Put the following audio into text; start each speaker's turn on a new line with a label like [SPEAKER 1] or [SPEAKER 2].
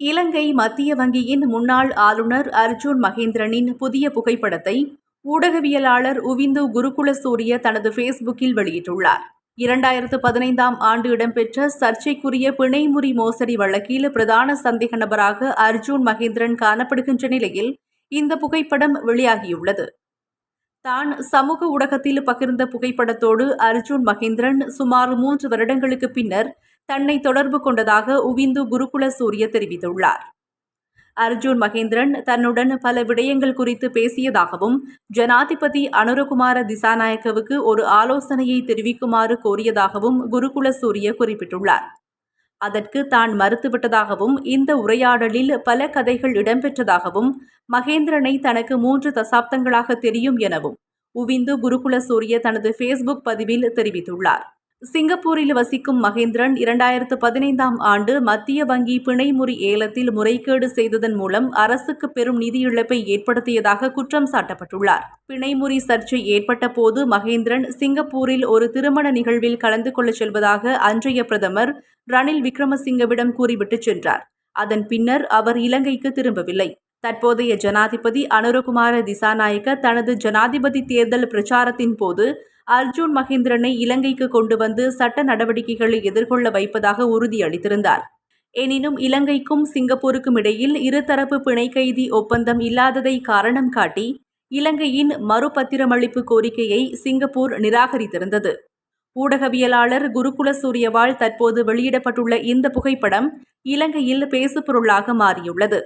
[SPEAKER 1] இலங்கை மத்திய வங்கியின் முன்னாள் ஆளுநர் அர்ஜுன் மகேந்திரனின் புதிய புகைப்படத்தை ஊடகவியலாளர் உவிந்து குருகுலசூரிய தனது ஃபேஸ்புக்கில் வெளியிட்டுள்ளார். இரண்டாயிரத்து பதினைந்தாம் ஆண்டு இடம்பெற்ற சர்ச்சைக்குரிய பிணைமுறி மோசடி வழக்கில் பிரதான சந்தேக நபராக அர்ஜுன் மகேந்திரன் காணப்படுகின்ற நிலையில் இந்த புகைப்படம் வெளியாகியுள்ளது. தான் சமூக ஊடகத்தில் பகிர்ந்த புகைப்படத்தோடு அர்ஜுன் மகேந்திரன் சுமார் மூன்று வருடங்களுக்கு பின்னர் தன்னை தொடர்பு கொண்டதாக உவிந்து குருகுல சூரிய தெரிவித்துள்ளார். அர்ஜுன் மகேந்திரன் தன்னுடன் பல விடயங்கள் குறித்து பேசியதாகவும் ஜனாதிபதி அனுரகுமார திசாநாயக்கவுக்கு ஒரு ஆலோசனையை தெரிவிக்குமாறு கோரியதாகவும் குருகுல சூரிய குறிப்பிட்டுள்ளார். அதற்கு தான் மறுத்துவிட்டதாகவும் இந்த உரையாடலில் பல கதைகள் இடம்பெற்றதாகவும் மகேந்திரனை தனக்கு மூன்று தசாப்தங்களாக தெரியும் எனவும் உவிந்து குருகுல சூரிய தனது ஃபேஸ்புக் பதிவில் தெரிவித்துள்ளார். சிங்கப்பூரில் வசிக்கும் மகேந்திரன் இரண்டாயிரத்து பதினைந்தாம் ஆண்டு மத்திய வங்கி பிணைமுறி ஏலத்தில் முறைகேடு செய்ததன் மூலம் அரசுக்கு பெரும் நிதி இழப்பை ஏற்படுத்தியதாக குற்றம் சாட்டப்பட்டுள்ளார். பிணைமுறி சர்ச்சை ஏற்பட்ட போது மகேந்திரன் சிங்கப்பூரில் ஒரு திருமண நிகழ்வில் கலந்து கொள்ளச் செல்வதாக அன்றைய பிரதமர் ரணில் விக்ரமசிங்கவிடம் கூறிவிட்டு சென்றார். அதன் பின்னர் அவர் இலங்கைக்கு திரும்பவில்லை. தற்போதைய ஜனாதிபதி அனுரகுமார திசாநாயக்க தனது ஜனாதிபதி தேர்தல் பிரச்சாரத்தின் போது அர்ஜுன் மகேந்திரனை இலங்கைக்கு கொண்டு வந்து சட்ட நடவடிக்கைகளை எதிர்கொள்ள வைப்பதாக உறுதியளித்திருந்தார். எனினும் இலங்கைக்கும் சிங்கப்பூருக்கும் இடையில் இருதரப்பு பிணை கைதி ஒப்பந்தம் இல்லாததை காரணம் காட்டி இலங்கையின் மறுபத்திரமளிப்பு கோரிக்கையை சிங்கப்பூர் நிராகரித்திருந்தது. ஊடகவியலாளர் குருகுல சூரியவால் தற்போது வெளியிடப்பட்டுள்ள இந்த புகைப்படம் இலங்கையில் பேசுபொருளாக மாறியுள்ளது.